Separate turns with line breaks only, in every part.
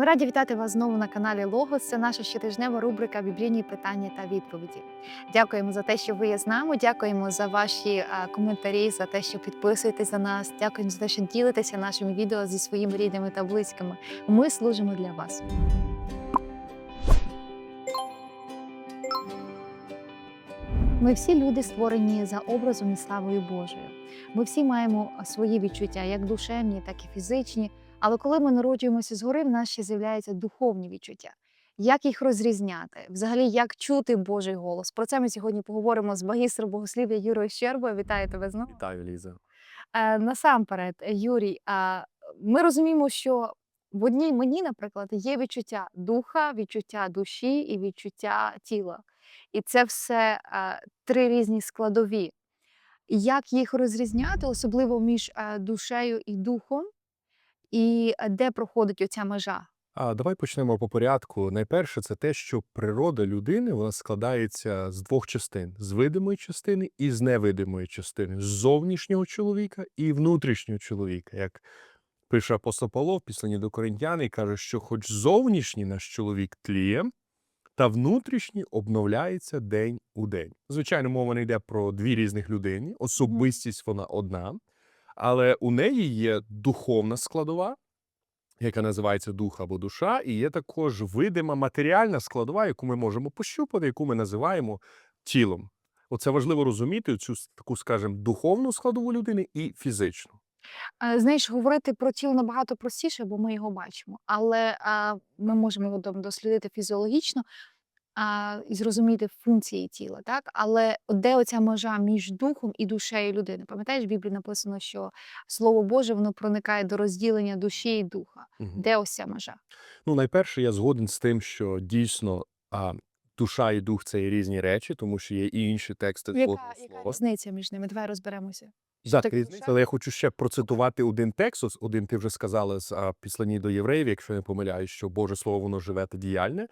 Ми раді вітати вас знову на каналі Логос. Це наша щотижнева рубрика Біблійні питання та відповіді. Дякуємо за те, що ви є з нами. Дякуємо за ваші коментарі, за те, що підписуєтесь на нас. Дякуємо за те, що ділитеся нашими відео зі своїми рідними та близькими. Ми служимо для вас. Ми всі люди створені за образом і славою Божою. Ми всі маємо свої відчуття, як душевні, так і фізичні. Але коли ми народжуємося згори, в нас ще з'являються духовні відчуття. Як їх розрізняти? Взагалі, як чути Божий голос? Про це ми сьогодні поговоримо з магістром богослів'я Юрою Щербою. Вітаю тебе знову.
Вітаю, Ліза.
Е, насамперед, е, Юрій, ми розуміємо, що в одній мені, наприклад, є відчуття духа, відчуття душі і відчуття тіла. І це все е, три різні складові. Як їх розрізняти, особливо між е, душею і духом, і е, де проходить оця межа?
А давай почнемо по порядку. Найперше, це те, що природа людини вона складається з двох частин: з видимої частини і з невидимої частини, з зовнішнього чоловіка і внутрішнього чоловіка. Як пише апостол Павло післанні до Коринтян і каже, що хоч зовнішній наш чоловік тліє, та внутрішній обновляється день у день. Звичайно, мова не йде про дві різних людини. Особистість вона одна, але у неї є духовна складова, яка називається дух або душа, і є також видима матеріальна складова, яку ми можемо пощупати, яку ми називаємо тілом. Оце важливо розуміти цю таку, скажімо, духовну складову людини і фізичну.
Знаєш, говорити про тіло набагато простіше, бо ми його бачимо. Але ми можемо його дослідити фізіологічно а, і зрозуміти функції тіла, так? Але де оця межа між духом і душею людини? Пам'ятаєш, в Біблії написано, що Слово Боже воно проникає до розділення душі і духа.
Мгм.
Де ось ця межа?
Ну, найперше, я згоден з тим, що дійсно а, душа і дух це є різні речі, тому що є і інші тексти
Яка, яка різниця між ними? Давай розберемося.
Так, різниця, але я хочу ще процитувати один текст. Один ти вже сказала з а, післані до євреїв, якщо я не помиляюсь, що Боже Слово воно живе та діяльне.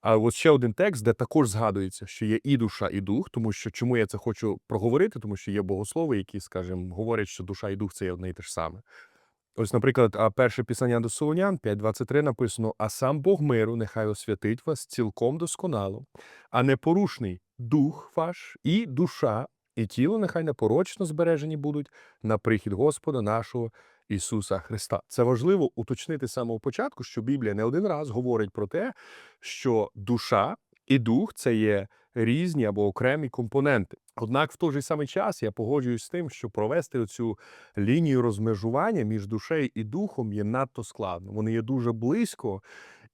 А от ще один текст, де також згадується, що є і душа, і дух, тому що чому я це хочу проговорити, тому що є богослови, які, скажімо, говорять, що душа і дух це є одне і те ж саме. Ось, наприклад, перше писання до Солонян 5.23 написано: А сам Бог миру нехай освятить вас цілком досконало, а непорушний дух ваш і душа, і тіло нехай непорочно збережені будуть на прихід Господа нашого Ісуса Христа. Це важливо уточнити з самого початку, що Біблія не один раз говорить про те, що душа і дух це є різні або окремі компоненти. Однак в той же самий час я погоджуюсь з тим, що провести цю лінію розмежування між душею і духом є надто складно. Вони є дуже близько,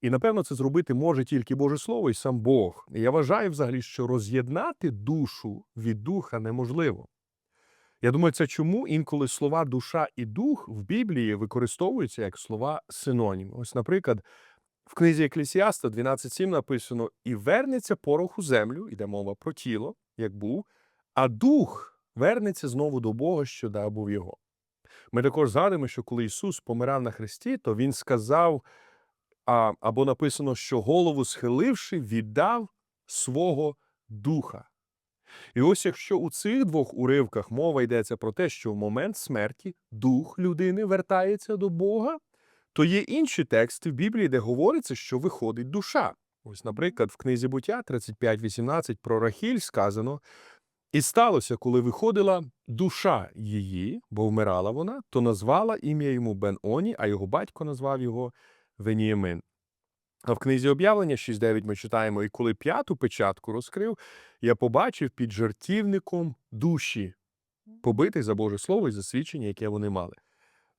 і напевно це зробити може тільки Боже Слово і сам Бог. Я вважаю взагалі, що роз'єднати душу від духа неможливо. Я думаю, це чому інколи слова душа і дух в Біблії використовуються як слова синоніми. Ось, наприклад, в книзі Еклесіаста 12.7 написано: І вернеться порох у землю, іде мова про тіло, як був, а дух вернеться знову до Бога, що дав був його. Ми також згадуємо, що коли Ісус помирав на хресті, то Він сказав, а, або написано, що голову схиливши, віддав свого духа. І ось якщо у цих двох уривках мова йдеться про те, що в момент смерті дух людини вертається до Бога, то є інші тексти в Біблії, де говориться, що виходить душа. Ось, наприклад, в книзі буття 35.18 про Рахіль сказано: І сталося, коли виходила душа її, бо вмирала вона, то назвала ім'я йому Бен-Оні, а його батько назвав його Веніамин. В книзі об'явлення 6.9 ми читаємо, і коли п'яту печатку розкрив, я побачив під жартівником душі, побитий за Боже Слово і за свідчення, яке вони мали.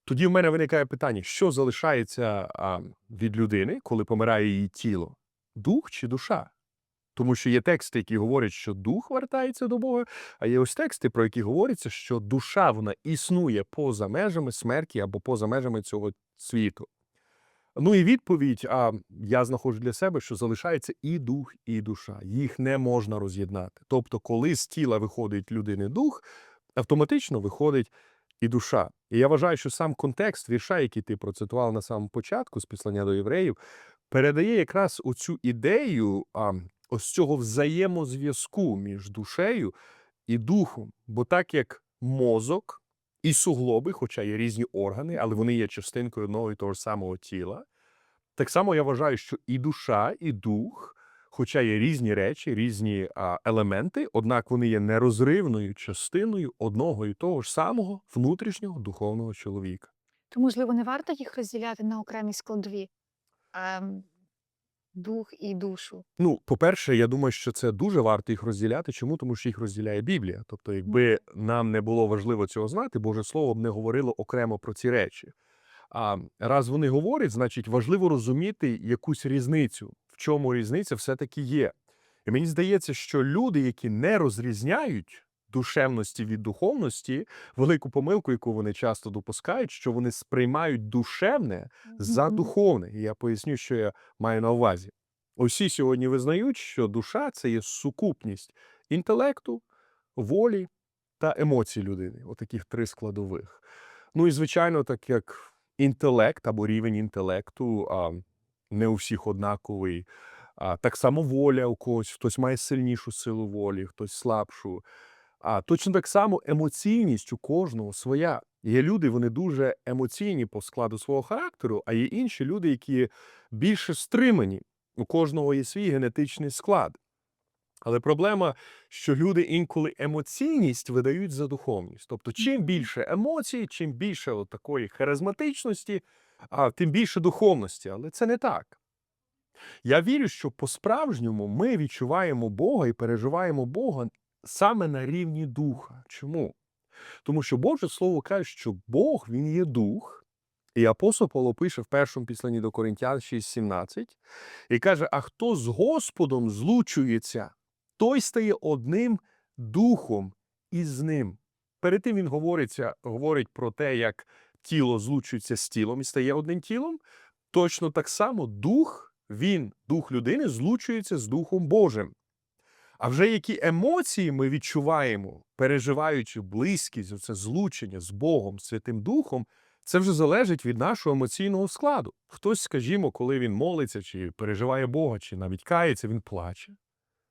Тоді в мене виникає питання, що залишається а, від людини, коли помирає її тіло? Дух чи душа? Тому що є тексти, які говорять, що дух вертається до Бога, а є ось тексти, про які говориться, що душа вона існує поза межами смерті або поза межами цього світу. Ну і відповідь, а я знаходжу для себе, що залишається і дух, і душа. Їх не можна роз'єднати. Тобто, коли з тіла виходить людини дух, автоматично виходить і душа. І я вважаю, що сам контекст вірша, який ти процитував на самому початку з післання до євреїв, передає якраз оцю ідею а, ось цього взаємозв'язку між душею і духом. Бо так як мозок і суглоби, хоча є різні органи, але вони є частинкою одного і того ж самого тіла. Так само я вважаю, що і душа, і дух, хоча є різні речі, різні а, елементи, однак вони є нерозривною частиною одного і того ж самого внутрішнього духовного чоловіка.
То, можливо, не варто їх розділяти на окремі складові ем, дух і душу.
Ну, по-перше, я думаю, що це дуже варто їх розділяти. Чому? Тому що їх розділяє Біблія. Тобто, якби нам не було важливо цього знати, Боже Слово б не говорило окремо про ці речі. А раз вони говорять, значить важливо розуміти якусь різницю, в чому різниця все-таки є. І мені здається, що люди, які не розрізняють душевності від духовності, велику помилку, яку вони часто допускають, що вони сприймають душевне за духовне. І я поясню, що я маю на увазі. Усі сьогодні визнають, що душа це є сукупність інтелекту, волі та емоцій людини. Отаких три складових. Ну і звичайно, так як інтелект або рівень інтелекту а, не у всіх однаковий. А, так само воля у когось, хтось має сильнішу силу волі, хтось слабшу. А точно так само емоційність у кожного своя. Є люди, вони дуже емоційні по складу свого характеру, а є інші люди, які більше стримані. У кожного є свій генетичний склад. Але проблема, що люди інколи емоційність видають за духовність. Тобто, чим більше емоцій, чим більше от такої харизматичності, а, тим більше духовності. Але це не так. Я вірю, що по-справжньому ми відчуваємо Бога і переживаємо Бога саме на рівні духа. Чому? Тому що Боже Слово каже, що Бог він є дух. І апостол Павло пише в першому післанні до Коринтян 6,17 і каже: А хто з Господом злучується, той стає одним духом із ним. Перед тим він говориться, говорить про те, як тіло злучується з тілом і стає одним тілом. Точно так само дух, він, дух людини, злучується з Духом Божим. А вже які емоції ми відчуваємо, переживаючи близькість, оце злучення з Богом, Святим Духом, це вже залежить від нашого емоційного складу. Хтось, скажімо, коли він молиться, чи переживає Бога, чи навіть кається, він плаче.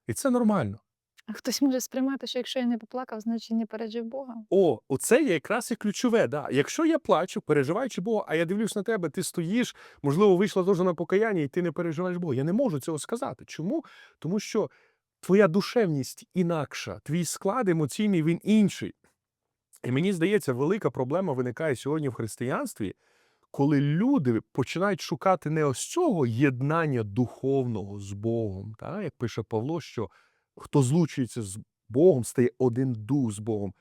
І це нормально.
А хтось може сприймати, що якщо я не поплакав, значить не пережив Бога.
О, оце є якраз і ключове. Да. Якщо я плачу, переживаючи Бога, а я дивлюсь на тебе, ти стоїш, можливо, вийшла теж на покаяння, і ти не переживаєш Бога. Я не можу цього сказати. Чому? Тому що твоя душевність інакша, твій склад емоційний він інший. І мені здається, велика проблема виникає сьогодні в християнстві, коли люди починають шукати не ось цього єднання духовного з Богом, та? як пише Павло, що хто злучується з Богом, стає один дух з Богом,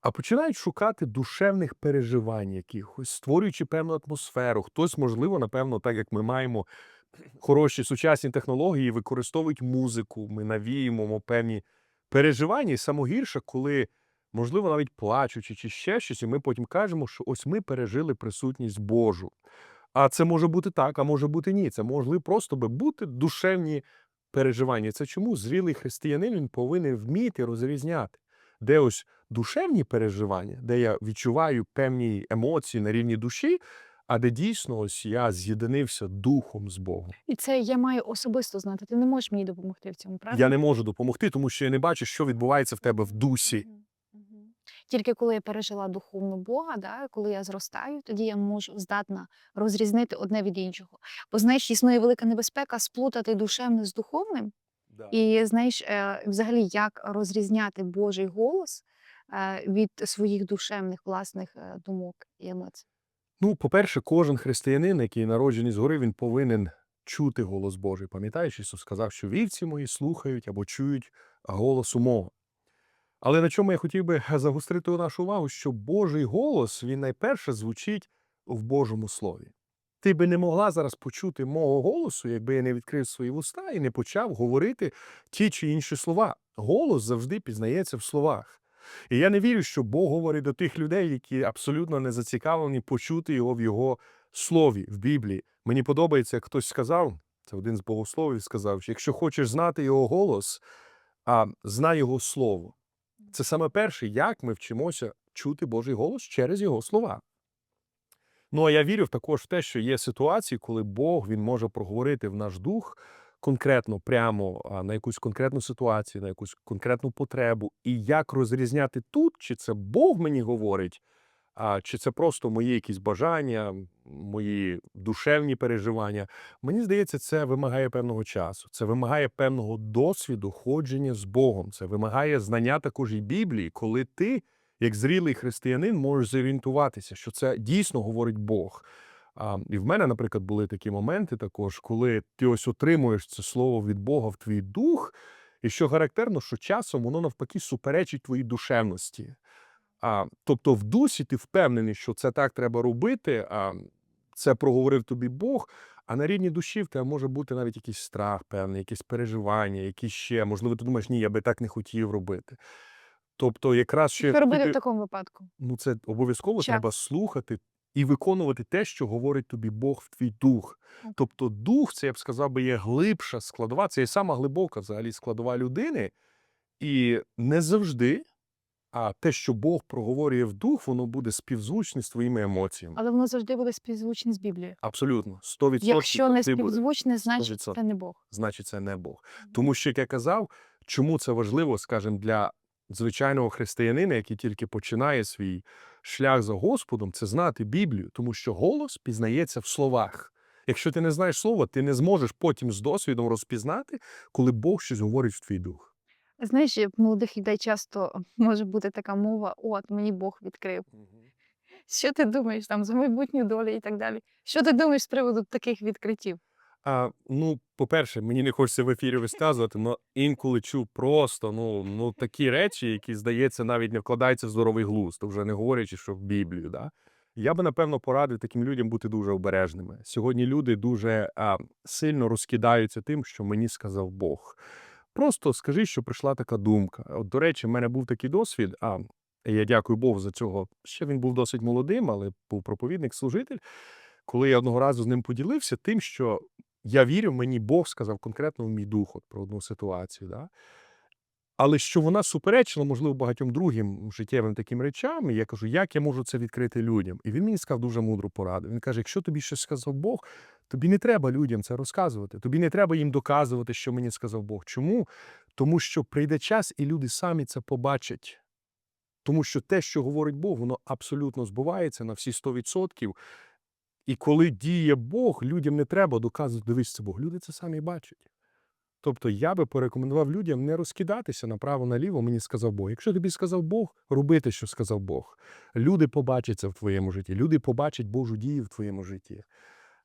а починають шукати душевних переживань якихось, створюючи певну атмосферу. Хтось, можливо, напевно, так як ми маємо хороші сучасні технології, використовують музику, ми навіємо певні переживання, і самогірше, коли можливо, навіть плачучи чи ще щось, і ми потім кажемо, що ось ми пережили присутність Божу. А це може бути так, а може бути ні. Це могли просто би бути душевні переживання. Це чому зрілий християнин він повинен вміти розрізняти, де ось душевні переживання, де я відчуваю певні емоції на рівні душі, а де дійсно ось я з'єднанився духом з Богом.
І це я маю особисто знати. Ти не можеш мені допомогти в цьому, правда?
Я не можу допомогти, тому що я не бачу, що відбувається в тебе в дусі.
Тільки коли я пережила духовну Бога, да, коли я зростаю, тоді я можу здатна розрізнити одне від іншого. Бо знаєш, існує велика небезпека сплутати душевне з духовним. І знаєш, е, взагалі, як розрізняти Божий голос е, від своїх душевних власних е, думок і емоцій.
Ну, по-перше, кожен християнин, який народжений згори, він повинен чути голос Божий. Пам'ятаєш, Ісус сказав, що вівці мої слухають або чують голосу мого. Але на чому я хотів би загострити нашу увагу, що Божий голос, він найперше звучить в Божому Слові. Ти би не могла зараз почути мого голосу, якби я не відкрив свої вуста і не почав говорити ті чи інші слова. Голос завжди пізнається в словах. І я не вірю, що Бог говорить до тих людей, які абсолютно не зацікавлені почути його в його слові, в Біблії. Мені подобається, як хтось сказав, це один з богословів сказав, що якщо хочеш знати його голос, а знай його слово. Це саме перше, як ми вчимося чути Божий голос через його слова. Ну а я вірю також в те, що є ситуації, коли Бог він може проговорити в наш дух конкретно, прямо на якусь конкретну ситуацію, на якусь конкретну потребу, і як розрізняти тут, чи це Бог мені говорить, а чи це просто мої якісь бажання, мої душевні переживання. Мені здається, це вимагає певного часу. Це вимагає певного досвіду ходження з Богом. Це вимагає знання також і Біблії, коли ти, як зрілий християнин, можеш зорієнтуватися, що це дійсно говорить Бог. А, і в мене, наприклад, були такі моменти також, коли ти ось отримуєш це слово від Бога в твій дух, і що характерно, що часом воно навпаки суперечить твоїй душевності. А, тобто в дусі ти впевнений, що це так треба робити, а це проговорив тобі Бог. А на рівні душі в тебе може бути навіть якийсь страх, певний, якісь переживання, якісь ще. Можливо, ти думаєш, ні, я би так не хотів робити. Тобто, якраз ще
Що робити в такому випадку?
ну це обов'язково
Час.
треба слухати і виконувати те, що говорить тобі Бог в твій дух. Тобто, дух, це я б сказав би, є глибша складова, це є сама глибока взагалі складова людини, і не завжди. А те, що Бог проговорює в дух, воно буде співзвучне з твоїми емоціями.
Але воно завжди буде співзвучне з Біблією.
Абсолютно, 100%
Якщо не
буде.
співзвучне, значить
100%.
це не Бог.
значить це не Бог. Тому що, як я казав, чому це важливо, скажімо, для звичайного християнина, який тільки починає свій шлях за Господом, це знати Біблію, тому що голос пізнається в словах. Якщо ти не знаєш слова, ти не зможеш потім з досвідом розпізнати, коли Бог щось говорить в твій дух.
Знаєш, в молодих людей часто може бути така мова: от мені Бог відкрив. Що ти думаєш там за майбутню долю і так далі? Що ти думаєш з приводу таких відкриттів?
А, ну, по-перше, мені не хочеться в ефірі висказувати, але інколи чув просто ну, ну, такі речі, які, здається, навіть не вкладаються в здоровий глузд, вже не говорячи, що в Біблію. Да? Я би, напевно, порадив таким людям бути дуже обережними. Сьогодні люди дуже а, сильно розкидаються тим, що мені сказав Бог. Просто скажи, що прийшла така думка. От, до речі, в мене був такий досвід. А я дякую Богу за цього. Ще він був досить молодим, але був проповідник, служитель. Коли я одного разу з ним поділився тим, що я вірю, мені Бог сказав конкретно в мій дух от, про одну ситуацію. Да? Але що вона суперечила, можливо, багатьом другим життєвим таким речам, і я кажу, як я можу це відкрити людям? І він мені сказав дуже мудру пораду. Він каже: якщо тобі щось сказав Бог, тобі не треба людям це розказувати. Тобі не треба їм доказувати, що мені сказав Бог. Чому? Тому що прийде час, і люди самі це побачать. Тому що те, що говорить Бог, воно абсолютно збувається на всі 100%. І коли діє Бог, людям не треба доказувати, дивись, це Бог. Люди це самі бачать. Тобто я би порекомендував людям не розкидатися направо-наліво, мені сказав Бог. Якщо тобі сказав Бог, роби те, що сказав Бог. Люди побачать це в твоєму житті, люди побачать Божу дію в твоєму житті.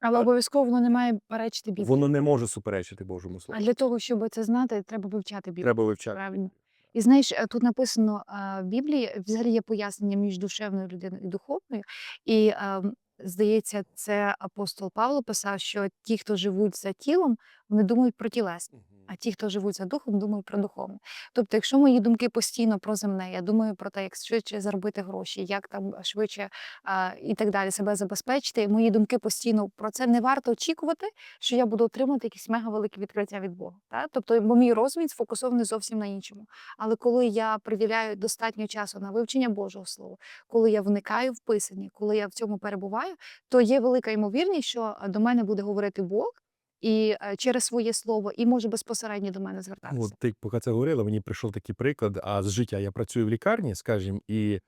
Але обов'язково воно не має перечити Біблії.
Воно не може суперечити Божому слову.
А для того, щоб це знати, треба вивчати Біблію.
Треба вивчати.
Правильно. І знаєш, е, тут написано е, в Біблії, взагалі є пояснення між душевною людиною і духовною. І е, здається, це апостол Павло писав, що ті, хто живуть за тілом, вони думають про тілесне. А ті, хто живуть за духом, думають про духовне. Тобто, якщо мої думки постійно про земне, я думаю про те, як швидше заробити гроші, як там швидше а, і так далі себе забезпечити. Мої думки постійно про це не варто очікувати, що я буду отримати якісь мега великі відкриття від Бога. Та? Тобто, бо мій розум сфокусований зовсім на іншому. Але коли я приділяю достатньо часу на вивчення Божого Слова, коли я вникаю в писанні, коли я в цьому перебуваю, то є велика ймовірність, що до мене буде говорити Бог. І е, через своє слово, і може безпосередньо до мене звертатися.
От ти поки це говорила, мені прийшов такий приклад. А з життя я працюю в лікарні, скажімо, і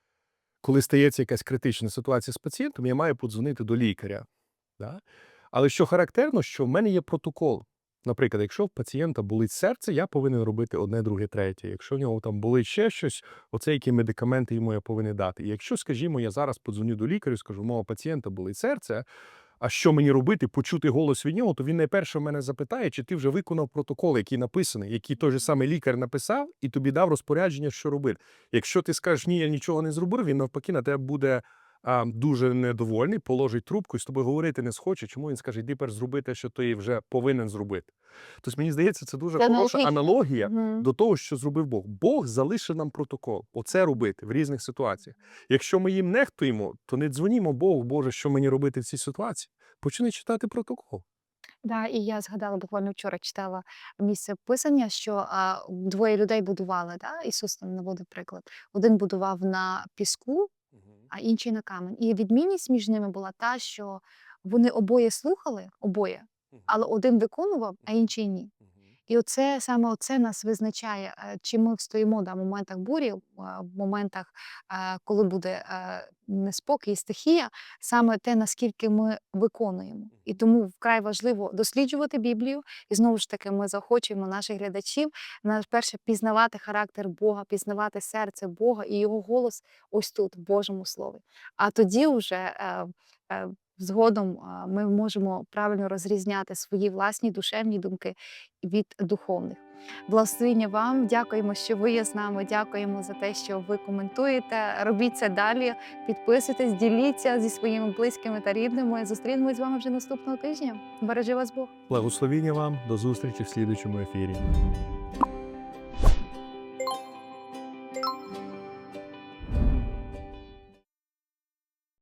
коли стається якась критична ситуація з пацієнтом, я маю подзвонити до лікаря. Да? Але що характерно, що в мене є протокол. Наприклад, якщо в пацієнта болить серце, я повинен робити одне, друге, третє. Якщо в нього там болить ще щось, оце які медикаменти йому я повинен дати. І якщо, скажімо, я зараз подзвоню до лікаря і скажу, мого пацієнта болить серце, а що мені робити, почути голос від нього, то він найперше мене запитає, чи ти вже виконав протокол, який написаний, який той же самий лікар написав, і тобі дав розпорядження, що робити. Якщо ти скажеш, ні, я нічого не зробив, він навпаки на тебе буде а, дуже недовольний, положить трубку і з тобою говорити не схоче. Чому він скаже, йди перш зроби те, що ти вже повинен зробити. Тобто мені здається, це дуже
Це
хороша
аналогічно.
аналогія
Мгм.
до того, що зробив Бог. Бог залишив нам протокол. Оце робити в різних ситуаціях. Якщо ми їм нехтуємо, то не дзвонімо Богу, Боже, що мені робити в цій ситуації. Почни читати протокол.
Да, і я згадала буквально вчора читала місце писання, що а, двоє людей будували. Да? Ісус там наводив приклад. Один будував на піску, а інший на камень. І відмінність між ними була та, що вони обоє слухали, обоє, але один виконував, а інший ні. І оце саме оце нас визначає, е, чи ми встоїмо да, в моментах бурі, в моментах, е, коли буде е, неспокій стихія, саме те, наскільки ми виконуємо. І тому вкрай важливо досліджувати Біблію. І знову ж таки, ми захочемо наших глядачів на перше пізнавати характер Бога, пізнавати серце Бога і його голос ось тут, в Божому Слові. А тоді вже згодом ми можемо правильно розрізняти свої власні душевні думки від духовних. Благословення вам, дякуємо, що ви є з нами. Дякуємо за те, що ви коментуєте. Робіть це далі, підписуйтесь, діліться зі своїми близькими та рідними. Зустрінемось з вами вже наступного тижня. Бережи вас Бог.
Благословіння вам, до зустрічі в слідучому ефірі.